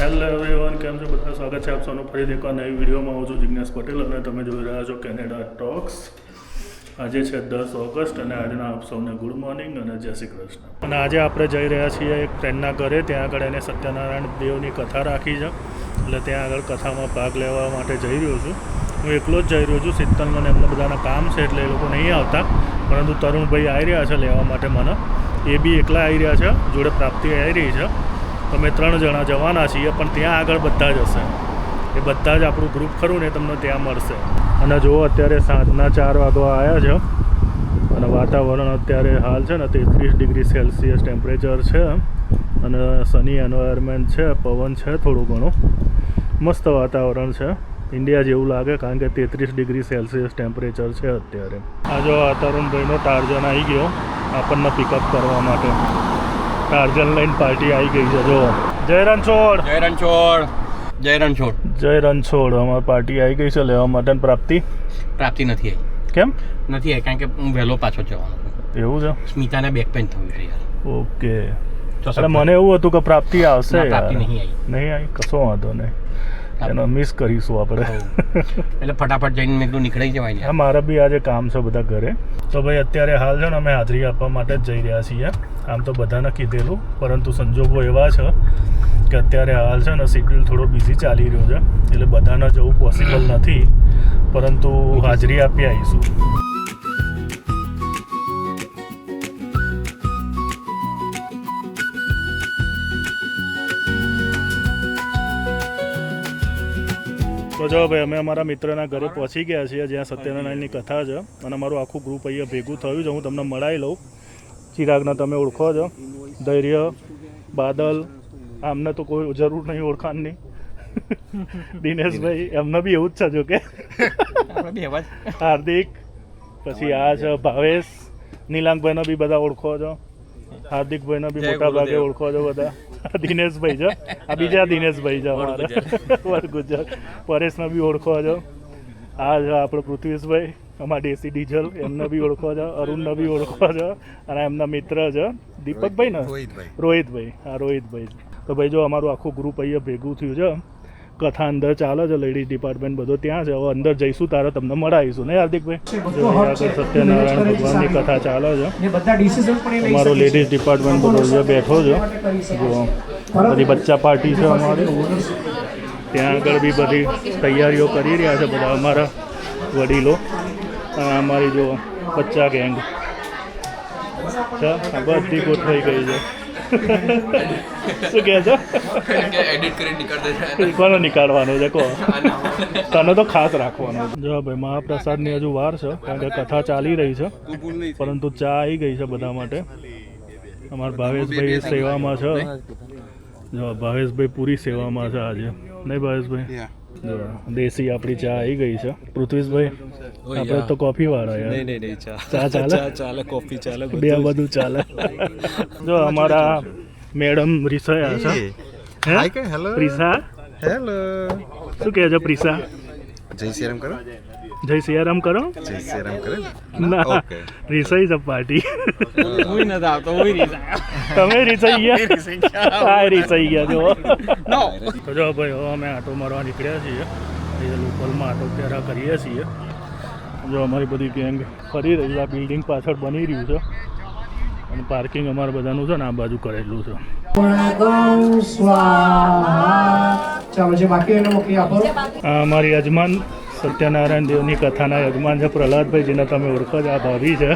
Hello everyone કેમ છો? બધા સ્વાગત છે આપ સૌનું ફરી એકવાર નવી વિડીયોમાં. હું છું જિજ્ઞાસ પટેલ અને તમે જોઈ રહ્યા છો કેનેડા ટોક્સ આજે છે દસ ઓગસ્ટ અને આજના આપ સૌને ગુડ મોર્નિંગ અને જય શ્રી કૃષ્ણ. અને આજે આપણે જઈ રહ્યા છીએ એક ફ્રેન્ડના ઘરે. ત્યાં આગળ એને સત્યનારાયણ દેવની કથા રાખી છે. એટલે ત્યાં આગળ કથામાં ભાગ લેવા માટે જઈ રહ્યો છું. હું એકલો જ જઈ રહ્યો છું. શીતલ મને એમના બધાના કામ છે એટલે એ લોકો નહીં આવતા. પરંતુ તરુણભાઈ આવી રહ્યા છે લેવા માટે મને. એ બી એકલા આવી રહ્યા છે. જોડે પ્રાપ્તિ આવી રહી છે. અમે ત્રણ જણા જવાના છીએ, પણ ત્યાં આગળ બધા જ હશે. એ બધા જ આપણું ગ્રુપ ખરું ને તમને ત્યાં મળશે. અને જો અત્યારે સાંજના ચાર વાગવા આવ્યા છે. અને વાતાવરણ અત્યારે હાલ છે ને તેત્રીસ ડિગ્રી સેલ્સિયસ ટેમ્પરેચર છે. અને સની એન્વાયરમેન્ટ છે, પવન છે થોડું ઘણું. મસ્ત વાતાવરણ છે. ઇન્ડિયા જેવું લાગે કારણ કે તેત્રીસ ડિગ્રી સેલ્સિયસ ટેમ્પરેચર છે અત્યારે. આ જો આ તરુણભાઈનો ટાર્જન આવી ગયો, આપણને પિકઅપ કરવા માટે. ટાર્જન લઈને પાર્ટી આવી ગઈ છે જો જય રણછોડ. જય રણછોડ. જય રણછોડ. જય રણછોડ. અમારી પાર્ટી આવી ગઈ છે લેવા માટે પ્રાપ્તિ? પ્રાપ્તિ નથી આવી. કેમ? નથી આવી કારણ કે હું વહેલો પાછો જવાનો છું. એવું છે? સ્મિતાને બેક પેન થયું છે યાર. ઓકે. એટલે મને એવું હતું કે પ્રાપ્તિ આવશે પ્રાપ્તિ નહીં આવી. નહીં આવી? કશો વાંધો નહીં. એનો મિસ કરીશું આપણે. એટલે ફટાફટ જઈને મેં કીધું નીકળી જવાય હા મારા બી આજે કામ છે બધા ઘરે. તો ભાઈ અત્યારે હાલ છે ને અમે હાજરી આપવા માટે જ જઈ રહ્યા છીએ. આમ તો બધાને કીધેલું પરંતુ સંજોગો એવા છે કે અત્યારે હાલ છે ને શિડ્યુલ થોડો બિઝી ચાલી રહ્યો છે. એટલે બધાને જવું પોસિબલ નથી. પરંતુ હાજરી આપી આવીશું. જો ભાઈ અમે અમારા મિત્રના ઘરે પહોંચી ગયા છીએ જ્યાં સત્યનારાયણની કથા છે. અને અમારું આખું ગ્રુપ અહીંયા ભેગું થયું છે. હું તમને મળાવી લઉં. ચિરાગને તમે ઓળખો છો. ધૈર્ય બાદલ આમને તો કોઈ જરૂર નહીં ઓળખાણની. દિનેશભાઈ એમને બી એવું જ છે જો. કે હાર્દિક પછી આ છે ભાવેશ. નીલાંકભાઈને બી બધા ઓળખો છો. હાર્દિકભાઈને બી મોટા ભાગે ઓળખો છો બધા. દિનેશભાઈ છે આ બીજા દિનેશભાઈ છે અમારા. ગુજરાત પરેશને બી ઓળખો છો. આ છે આપણો પૃથ્વીશભાઈ અમારા દેશી ડીઝલ એમને બી ઓળખો છો અરુણને બી ઓળખો છો અને એમના મિત્ર છે. દીપકભાઈ ને? રોહિતભાઈ. હા રોહિતભાઈ. તો ભાઈ જો અમારું આખું ગ્રુપ અહીંયા ભેગું થયું છે. કથા અંદર ચાલે છે લેડીઝ ડિપાર્ટમેન્ટ બધો ત્યાં છે. હવે અંદર જઈશું તારે તમને મળાવીશું ને હાર્દિકભાઈ સત્યનારાયણ ભગવાનની કથા ચાલે છે. અમારો લેડીઝ ડિપાર્ટમેન્ટ બધો અહીંયા બેઠો છે. જો બધી બચ્ચા પાર્ટી છે અમારી. ત્યાં આગળ બી બધી તૈયારીઓ કરી રહ્યા છે બધા અમારા વડીલો. અને અમારી જો બચ્ચા ગેંગ બધી ગોઠવાઈ ગઈ છે. શું કહે છો? એડિટ કરીને નીકળ કોનો નીકાળવાનો છે કહો. તને તો ખાસ રાખવાનો. જો ભાઈ મહાપ્રસાદની હજુ વાર છે કારણ કે કથા ચાલી રહી છે પરંતુ ચા આવી ગઈ છે બધા માટે. અમારા ભાવેશભાઈ સેવામાં છે. જો ભાવેશભાઈ પૂરી સેવામાં છે આજે. નહીં ભાવેશભાઈ? દેશી આપણી ચા આવી ગઈ છે. પૃથ્વીશભાઈ આપણે તો કોફી વાળા નહીં નહીં નહીં ચા. ચા ચાલે? ચા ચાલે કોફી ચાલે બે બધું ચાલે. જો અમારા મેડમ રિસયા છે. હે? હાય કે હેલો પ્રિસા હેલો શું કહે છે પ્રિસા જય શ્રી રામ કરો. જય સિયારામ કરો. જય સિયારામ કરે. ના ઓકે. રિસાઈ છે પાર્ટી. કોઈ નથી આવતો હું રિસાઈ. તમે રિસાઈ ગયા? હા રિસાઈ ગયા જો નો તો જો ભાઈ હવે અમે આટો મારવા નીકળ્યા છીએ. એ લોકલમાં આટો ફેરા કરીએ છીએ. જો અમારી બધી ગેંગ ફરી રહી છે. આ બિલ્ડિંગ પાછળ બની રહ્યું છે. અને પાર્કિંગ અમારે બધાનું છે ને આ બાજુ કરેલું છે. ચાલો જે બાકી એને મોકલી આપો. અમારી યજમાન સત્યનારાયણ દેવની કથાના યજમાન છે પ્રહલાદભાઈ જેને તમે ઓળખો છો આ ભાભી છે.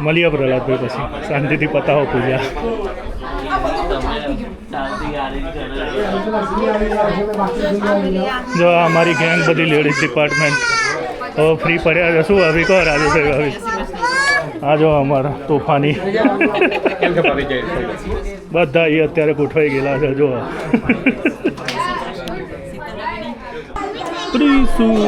મળીએ પ્રહલાદભાઈ પછી. શાંતિથી પતાવો પૂજા. જો આ અમારી ગેંગ બધી લેડીઝ ડિપાર્ટમેન્ટ હવે ફ્રી પડ્યા છે. શું હવે કહો રાજેશભાઈ ભાભી. આ જો અમારા તોફાની. બધા એ અત્યારે ગોઠવાઈ ગયેલા છે જો ત્રિશુલ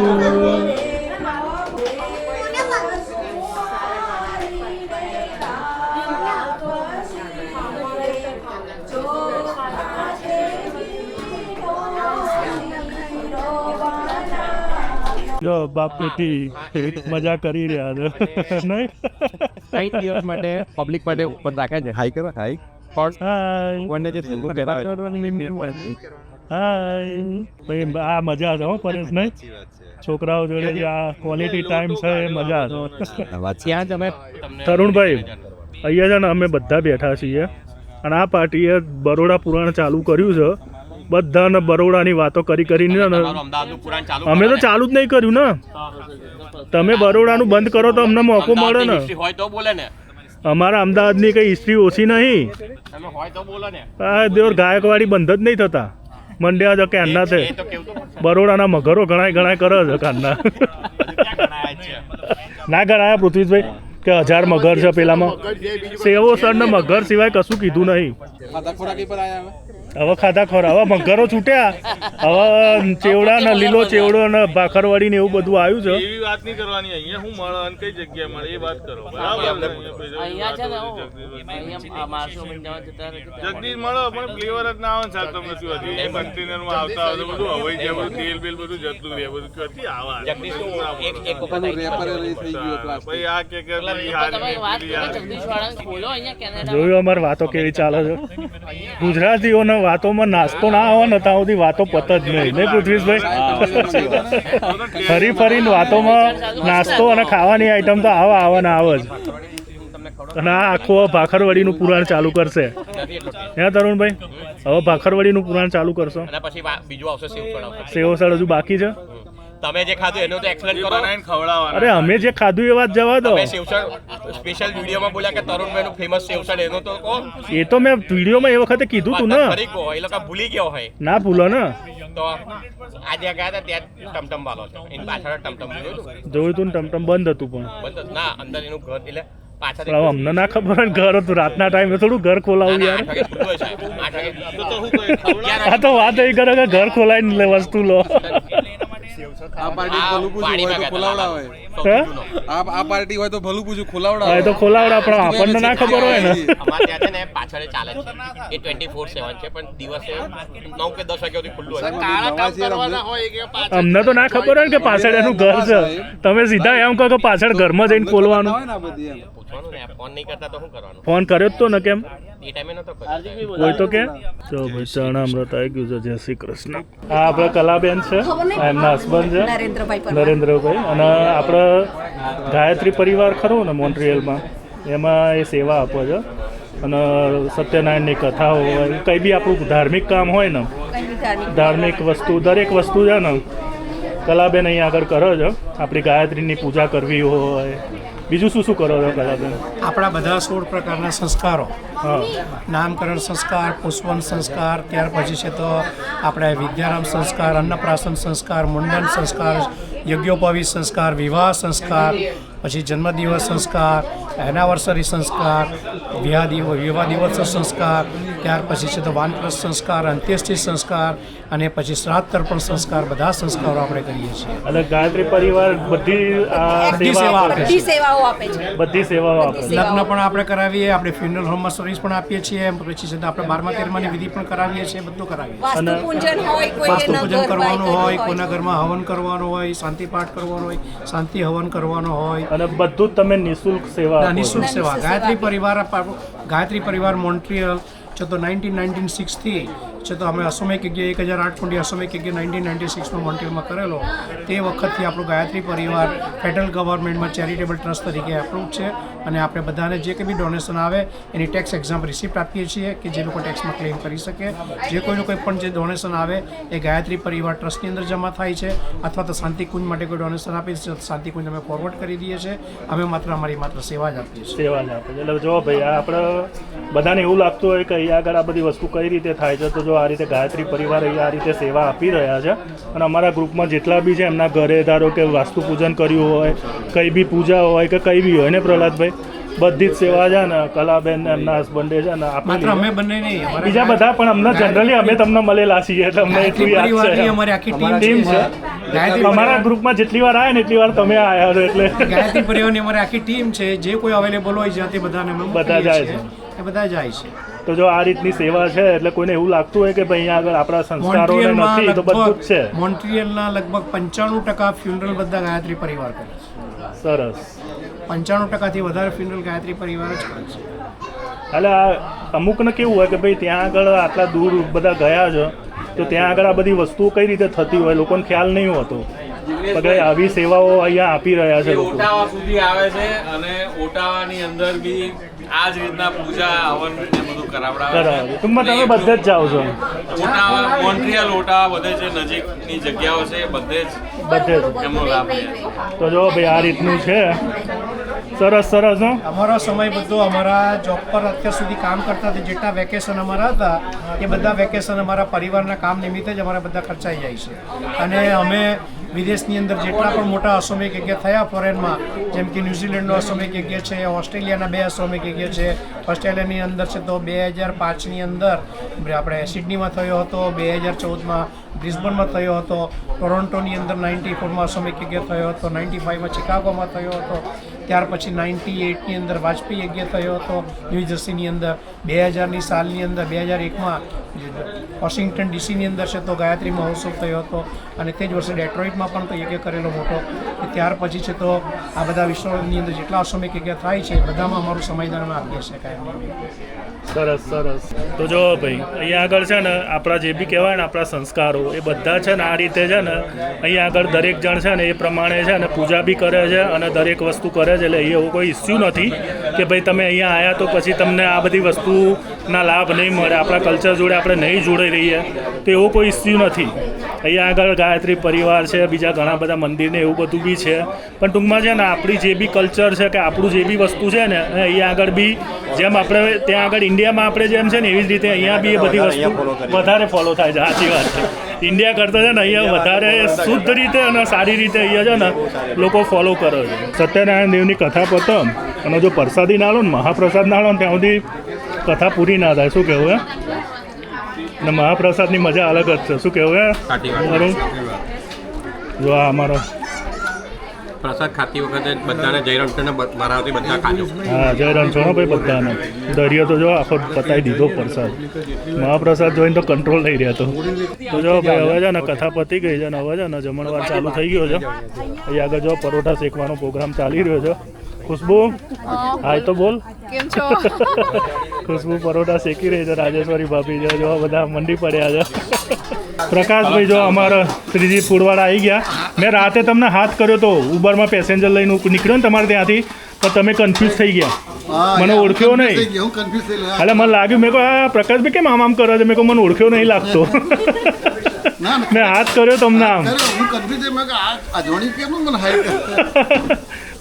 જો બાપ બેટી મજા કરી રહ્યા છે. નહીં? કઈ દિવસ માટે પબ્લિક માટે ઉપર રાખે છે? હાઈ કરો હાઈ પણ વન જે હાય ભાઈ આ મજા છે હો પરેશ નહીં છોકરાઓ જોડે જે આ ક્વોલિટી ટાઈમ છે એ મજા છે. ત્યાં તમે તરુણભાઈ અહીંયા છે ને અમે બધા બેઠા છીએ. અને આ પાર્ટીએ બરોડા પુરાણ ચાલુ કર્યું છે. બધાને બરોડાની વાતો કરી કરીને અમે તો ચાલુ જ નહીં કર્યું ને. તમે બરોડાનું બંધ કરો તો અમને મોકો મળે ને. હોય તો બોલે ને. અમારા અમદાવાદની કઈ હિસ્ટ્રી ઓછી નહીં. તમે હોય તો બોલો ને. આ દેવર ગાયકવાડી બંધ જ નહીં થતા. મંડ્યા છે કે આના છે એ તો કેવું તો બરોડાના મગરો ઘણાય ઘણાય કરે છે કાનના. ના ગણાયા પૃથ્વીભાઈ કે હજાર મગર છે પેલામાં. સેવો સર ને મગર સિવાય કશું કીધું નહીં. હવે ખાધા ખોરા. હવે મગરો છૂટ્યા. હવે ચેવડા ને લીલો ચેવડો ને ભાખરવાડી ને એવું બધું આવ્યું છે. એવી વાત નહીં કરવાની. અહીંયા હું મળે અને કઈ જગ્યાએ મળે એ વાત કરો. અહીંયા છે ને જગદીશ મળો. પણ ફ્લેવર જ ના આવે સાહેબ તમને શું હતી એ કન્ટેનરમાં આવતા હોય બધું હવાઈ જાય બધું તેલ બેલ બધું જતું રહે બધું કરતી આવા એક એક વખત ભાઈ આ કે કે જોયું અમાર વાતો કેવી ચાલે છે? ગુજરાતીઓને વાતોમાં નાસ્તો ના આવે ને ત્યાં સુધી વાતો પત જ નહીં. નહીં પૃથ્વીશભાઈ ફરી ફરીને વાતોમાં નાસ્તો અને ખાવાની આઈટમ તો આવે આવે ને આવે જ. અને આ આખું હવે ભાખરવડીનું પુરાણ ચાલુ કરશે. હે તરુણભાઈ? હવે ભાખરવડીનું પુરાણ ચાલુ કરશો. અને પછી વા- બીજું આવશે સેવસળ આવશે સેવસળ હજુ બાકી છે? તમે જે ખાધું એનું તો એક્સપ્લેન કરો બનાવીને ખવડાવવાના. અરે અમે જે ખાધું એ વાત જવા દો. તમે સેવસળ સ્પેશિયલ વિડીયોમાં બોલ્યા કે તરુણભાઈનું ફેમસ સેવસળ એનું તો કહો. એ તો મેં વિડીયોમાં એ વખતે કીધું તું ને. ફરી કહો એ લોકો ભૂલી ગયો હોય. ના ભૂલો ને. તો આજે ગયા હતા ત્યાં ટમટમ વાળો છે. એની પાછળ ટમટમ જોયું? જોયું તું ને ટમટમ બંધ હતું પણ. બંધ ના અંદર એનું ઘર એટલે પાછળ અમને ના ખબર હોય ઘર હતું. રાતના ટાઈમે થોડું ઘર ખોલાવું યાર. આ તો વાત એ કરે કે ઘર ખોલાઈને લે વસ્તુ લો. આ પાર્ટી ભલું પૂછ્યું હોય તો ખોલાવડાવે સૌથી હે? જૂનો. આ આ પાર્ટી હોય તો ભલું પૂછ્યું ખોલાવડાવે તો ખોલાવડા પણ આપણને ના ખબર હોય ને. અમારે ત્યાં છે ને પાછળ ચાલે છે. એ ટ્વેન્ટી ફોર સેવન છે પણ દિવસે નવ કે દસ વાગ્યા સુધી ખુલ્લું હોય. કાળા કામ કરવાના હોય કે પાછળ અમને તો ના ખબર હોય ને કે પાછળ એનું ઘર છે. તમે સીધા એમ કહો કે પાછળ ઘરમાં જઈને ખોલવાનું. હોય ને આ બધી એમ. પૂછવાનું ને ફોન નહીં કરતા તો શું કરવાનું? ફોન કર્યો જ તો ને કેમ? એ ટાઈમે નતો કોઈ તો કે જો ભાઈ ચણા અમૃત આવી ગયું છે જય શ્રી કૃષ્ણ. આ આપણે કલાબેન છે. એમના હસબન્ડ છે. નરેન્દ્રભાઈ અને આપણે ગાયત્રી પરિવાર ખરો ને મોન્ટ્રિયલમાં? એમાં એ સેવા આપો છે. અને સત્યનારાયણની કથાઓ હોય કંઈ બી આપણું ધાર્મિક કામ હોય ને ધાર્મિક ધાર્મિક વસ્તુ દરેક વસ્તુ છે ને કલાબેન અહીંયા આગળ કરો છો. આપણી ગાયત્રીની પૂજા કરવી હોય બીજું શું શું કરો છો કલાબેન આપણા બધા સોળ પ્રકારના સંસ્કારો. નામકરણ સંસ્કાર પુષ્પન સંસ્કાર ત્યાર પછી છે તો આપણે વિદ્યારામ સંસ્કાર અન્નપ્રાશન સંસ્કાર મુંડન સંસ્કાર યજ્ઞોપવી સંસ્કાર વિવાહ સંસ્કાર પછી જન્મદિવસ સંસ્કાર એનાવર્સરી સંસ્કાર વિવાહ દિવસ વિવાહ દિવસ સંસ્કાર ત્યાર પછી છે તો વાનપ્રસ્થ સંસ્કાર અંત્યેષ્ટિ સંસ્કાર અને પછી શ્રાદ્ધ તર્પણ સંસ્કાર બધા સંસ્કારો આપણે કરીએ છીએ. અને ગાયત્રી પરિવાર બધી બધી સેવા આપે સેવાઓ આપે છે. બધી સેવાઓ આપે લગ્ન પણ આપણે કરાવીએ આપણે ફ્યુનરલ હોમમાં સર્વિસ પણ આપીએ છીએ પછી છે તો આપણે બારમા તેરમાની વિધિ પણ કરાવીએ છીએ બધું કરાવીએ વાસ્તુ પૂજન કરવાનું હોય. કોઈના ઘરમાં હવન કરવાનું હોય શાંતિ પાઠ કરવાનો હોય શાંતિ હવન કરવાનો હોય. અને બધું જ તમે નિઃશુલ્ક સેવા નિઃશુલ્ક સેવા. ગાયત્રી પરિવાર ગાયત્રી પરિવાર મોન્ટ્રીયલ જો તો નાઇન્ટીન નાઇન્ટીન સિક્સથી છે તો અમે અસમય યજ્ઞ એક હજાર આઠ કુંડી અસમય યજ્ઞ નાઇન્ટીન નાઇન્ટી સિક્સમાં મોન્ટ્રિયલમાં કરેલો તે વખતથી આપણું ગાયત્રી પરિવાર ફેડરલ ગવર્મેન્ટમાં ચેરિટેબલ ટ્રસ્ટ તરીકે એપ્રુવ છે અને આપણે બધાને જે કંઈ બી ડોનેશન આવે એની ટેક્સ એક્ઝામ રિસિપ્ટ આપીએ છીએ કે જે લોકો ટેક્સમાં ક્લેમ કરી શકે. જે કોઈનું કોઈ પણ જે ડોનેશન આવે એ ગાયત્રી પરિવાર ટ્રસ્ટની અંદર જમા થાય છે અથવા તો શાંતિકુંજ માટે કોઈ ડોનેશન આપે છે શાંતિકુંજ અમે ફોરવર્ડ કરી દઈએ છીએ. અમે માત્ર અમારી માત્ર સેવા જ આપીએ છીએ. સેવા જ આપીએ એટલે જો ભાઈ આપણે બધાને એવું લાગતું હોય કે આગળ આ બધી વસ્તુ કઈ રીતે થાય છે, તો જો આ રીતે ગાયત્રી પરિવાર આ રીતે સેવા આપી રહ્યા છે. અને અમારા ગ્રુપમાં જેટલા બી છે એમના ઘરે ધારો કે વાસ્તુ પૂજન કર્યું હોય કંઈ બી પૂજા હોય કે કંઈ બી હોય ને પ્રહલાદભાઈ? બધી જ સેવા છે ને કલાબેન ને એમના હસબન્ડે છે ને માત્ર અમે બંને નહીં બીજા બધા પણ અમને જનરલી અમે તમને મળેલા છીએ એટલે અમને એટલું યાદ છે. અમારી આખી ટીમ ટીમ છે. છે. અમારા ગ્રુપમાં જેટલી વાર આવે ને એટલી વાર તમે આવ્યા છો એટલે. ગાયત્રી પરિવારની અમારી આખી ટીમ છે. જે કોઈ અવેલેબલ હોય જ્યાંથી બધાને બધા જાય છે. એ બધા જાય છે. તો જો આ રીતની સેવા છે એટલે કોઈને એવું લાગતું હોય કે ભાઈ અહીંયા આગળ આપણા સંસ્કારો નથી તો બધું જ છે. મોન્ટ્રિયલના લગભગ પંચાણું ટકા ફ્યુનરલ બધા ગાયત્રી પરિવાર કરે છે. સરસ. પંચાણું ટકાથી વધારે ફ્યુનરલ ગાયત્રી પરિવાર જ કરે છે. એટલે આ અમુકને કેવું હોય કે ભાઈ ત્યાં આગળ આટલા દૂર બધા ગયા છે તો ત્યાં આગળ આ બધી વસ્તુઓ કઈ રીતે થતી હોય લોકોને ખ્યાલ નહીં હોતો. તો આવી સેવાઓ અહીંયા આપી રહ્યા છે ઓટાવા સુધી આવે છે અને ઓટાવાની અંદર બી આ જ રીતના પૂજા હવન બધું કરાવડાવે ટૂંકમાં તમે બધે જ જાઓ છો. ઓટાવા મોન્ટ્રિયલ ઓટાવા બધે જે નજીકની જગ્યાઓ છે બધે જ બધે જ. એમનો લાભ છે. તો જો ભાઈ આ રીતનું છે. સરસ સરસ, હો. અમારો સમય બધો અમારા જોબ પર અત્યાર સુધી કામ કરતા હતા. જેટલા વેકેશન અમારા હતા, એ બધા વેકેશન અમારા પરિવારના કામ નિમિત્તે જ અમારા બધા ખર્ચાઈ જાય છે. અને અમે વિદેશની અંદર જેટલા પણ મોટા અશ્વમેઘ યજ્ઞ થયા ફોરેનમાં, જેમ કે ન્યુઝીલેન્ડનો અશ્વમેઘ યજ્ઞ છે, ઓસ્ટ્રેલિયાના બે અશ્વમેઘ યજ્ઞ છે, ઓસ્ટ્રેલિયાની અંદર છે તો બે હજાર પાંચની અંદર આપણે સિડનીમાં થયો હતો, બે હજાર ચૌદમાં બ્રિસ્બનમાં થયો હતો, ટોરોન્ટોની અંદર નાઇન્ટી ફોરમાં અસમિક થયો હતો, નાઇન્ટી ફાઇવમાં ચિકાગોમાં થયો હતો ત્યાર પછી નાઇન્ટી એટની અંદર વાજપેયી યજ્ઞ થયો હતો. ન્યૂ જર્સીની અંદર બે હજારની સાલની અંદર બે હજાર એકમાં વોશિંગ્ટન ડીસીની અંદર છે તો ગાયત્રી મહોત્સવ થયો હતો. અને તે જ વર્ષે ડેટ્રોઇટમાં પણ તો યજ્ઞ કરેલો મોટો. ત્યાર પછી છે તો આ બધા વિશ્વની અંદર જેટલા અશ્વમેઘ યજ્ઞ થાય છે બધામાં અમારું સમયદાન અમે આપીએ છીએ કાયમ સરસ સરસ. તો જો ભાઈ, અહીંયા આગળ છે ને, આપણા જે બી કહેવાય ને, આપણા સંસ્કારો, એ બધા છે ને આ રીતે છે ને, અહીંયા આગળ દરેક જણ છે ને એ પ્રમાણે છે ને પૂજા બી કરે છે અને દરેક વસ્તુ કરે છે એટલે અહીંયા એવો કોઈ ઇસ્યુ નથી કે ભાઈ તમે અહીંયા આવ્યા તો પછી તમને આ બધી વસ્તુના લાભ નહીં મળે આપણા કલ્ચર જોડે આપણે નહીં જોડાઈ રહીએ. તો એવો કોઈ ઇસ્યુ નથી. અહીંયા આગળ ગાયત્રી પરિવાર છે બીજા ઘણા બધા મંદિરને એવું બધું બી છે. પણ ટૂંકમાં છે ને આપણી જે બી કલ્ચર છે કે આપણું જે બી વસ્તુ છે ને અહીંયા આગળ બી જેમ આપણે ત્યાં આગળ ઇન્ડિયામાં આપણે જેમ છે ને એવી જ રીતે અહીંયા બી એ બધી વસ્તુ વધારે ફોલો થાય છે. સાચી વાત છે. ઇન્ડિયા કરતા છે ને અહીંયા વધારે શુદ્ધ રીતે અને સારી રીતે અહીંયા છે ને લોકો ફોલો કરે છે. સત્યનારાયણ દેવની કથા પતમ અને જો પ્રસાદી ના લો ને મહાપ્રસાદ ના લો ને ત્યાં સુધી કથા પૂરી ના થાય. શું કહેવું હે? ને મહાપ્રસાદની મજા અલગ જ છે. શું કહેવું હે? અરુણ? જો આ અમારો પ્રસાદ ખાતી વખતે બધાને જય રણછોડને મારાથી બધા ખાજો. હા જય રણછોડો ભાઈ બધાને. દરિયો તો જો આખો પતાવી દીધો પ્રસાદ. મહાપ્રસાદ જોઈને તો કંટ્રોલ થઈ રહ્યા તો. તો જો ભાઈ હવે છે ને કથા પતી ગઈ છે ને હવે છે ને જમણવાર ચાલુ થઈ ગયો છે. અહીં આગળ જો પરોઠા શેકવાનો પ્રોગ્રામ ચાલી રહ્યો છે. ખુશ્બુ? હાય તો બોલ. કેમ છો? ખુશ્બુ પરોઠા શેકી રહી છે રાજેશ્વરી ભાભી. જો બધા મંડી પડ્યા છે. પ્રકાશભાઈ જો અમારા ત્રીજી ફૂડવાળા આવી ગયા. મેં રાતે તમને હાથ કર્યો તો ઉબરમાં પેસેન્જર લઈને નીકળ્યો ને તમારે ત્યાંથી તો તમે કન્ફ્યુઝ થઈ ગયા. મને ઓળખ્યો નહીં. એટલે મને લાગ્યું મેં કહું આ પ્રકાશભાઈ કેમ આમ આમ કરો છે? મેં કહું મને ઓળખ્યો નહીં લાગતો. મેં હાથ કર્યો તમને આમ. કહ્યું,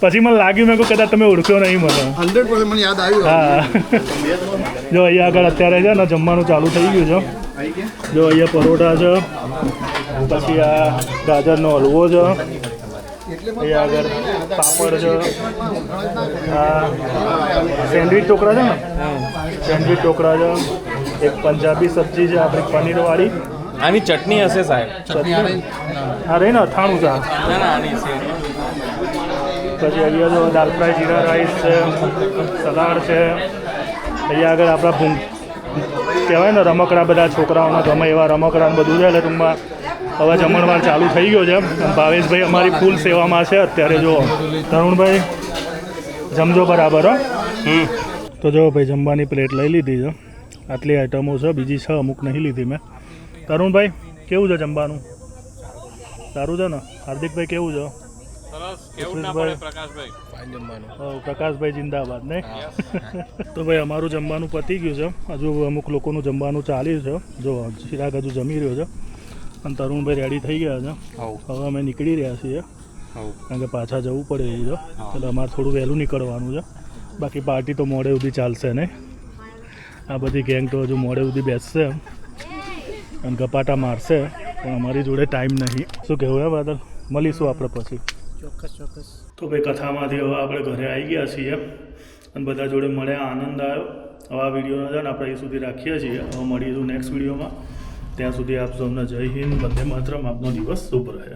પછી મને લાગ્યું મેં કહું કદાચ તમે ઓળખ્યો નહીં મને. હંડ્રેડ મને યાદ આવ્યું. હા. જો અહીંયા આગળ અત્યારે છે ને જમવાનું ચાલુ થઈ ગયું છે. જો અહીંયા પરોઠા છે. પછી આ ગાજરનો હલવો છે. અહીંયા આગળ પાપડ છે. આ સેન્ડવીચ ટોકરા છે ને? સેન્ડવીચ ટોકરા છે. એક પંજાબી સબ્જી છે આપણી પનીરવાળી. આની ચટણી હશે સાહેબ. આ રહી ને અથાણું છે આ. ના ના આની છે. પછી અહીંયા જો દાલ ફ્રાય જીરા રાઈસ છે સલાડ છે. અહીંયા આગળ આપણા ભૂંગ કહેવાય ને રમકડા બધા છોકરાઓના ગમે એવા રમકડા બધું છે એટલે ટૂંકમાં હવે જમણવાર ચાલુ થઈ ગયો છે. ભાવેશભાઈ અમારી ફૂલ સેવામાં છે. અત્યારે જો તરુણભાઈ જમજો બરાબર હો. તો જો ભાઈ જમવાની પ્લેટ લઈ લીધી છે. આટલી આઈટમો છે બીજી છ અમુક નહીં લીધી મેં. તરુણભાઈ કેવું છે જમવાનું? સારું છે ને? હાર્દિકભાઈ કેવું છે? પ્રકાશભાઈ? જિંદાબાદ ને તો ભાઈ અમારું જમવાનું પતી ગયું છે. હજુ અમુક લોકોનું જમવાનું ચાલ્યું છે. જો ચિરાગ હજુ જમી રહ્યો છે. અને તરુણભાઈ રેડી થઈ ગયા છે. હવે. અમે નીકળી રહ્યા છીએ. કારણ કે પાછા જવું પડે એવું છે. એટલે અમારે થોડું વહેલું નીકળવાનું છે. બાકી પાર્ટી તો મોડે સુધી ચાલશે નહીં? આ બધી ગેંગ તો હજુ મોડે સુધી બેસશે. અને ગપાટા મારશે. પણ અમારી જોડે ટાઈમ નહીં. શું કહેવું હે બાદલ મળીશું આપણે પછી. ચોક્કસ ચોક્કસ. તો ભાઈ કથામાંથી હવે આપણે ઘરે આવી ગયા છીએ અને બધા જોડે મળ્યા આનંદ આવ્યો. હવે આ વિડીયોને છે આપણે એ સુધી રાખીએ છીએ. હવે મળીશું નેક્સ્ટ વિડીયોમાં. ત્યાં સુધી આપ સૌને જય હિન્દ. વંદે માતરમ. આપનો દિવસ શુભ રહે.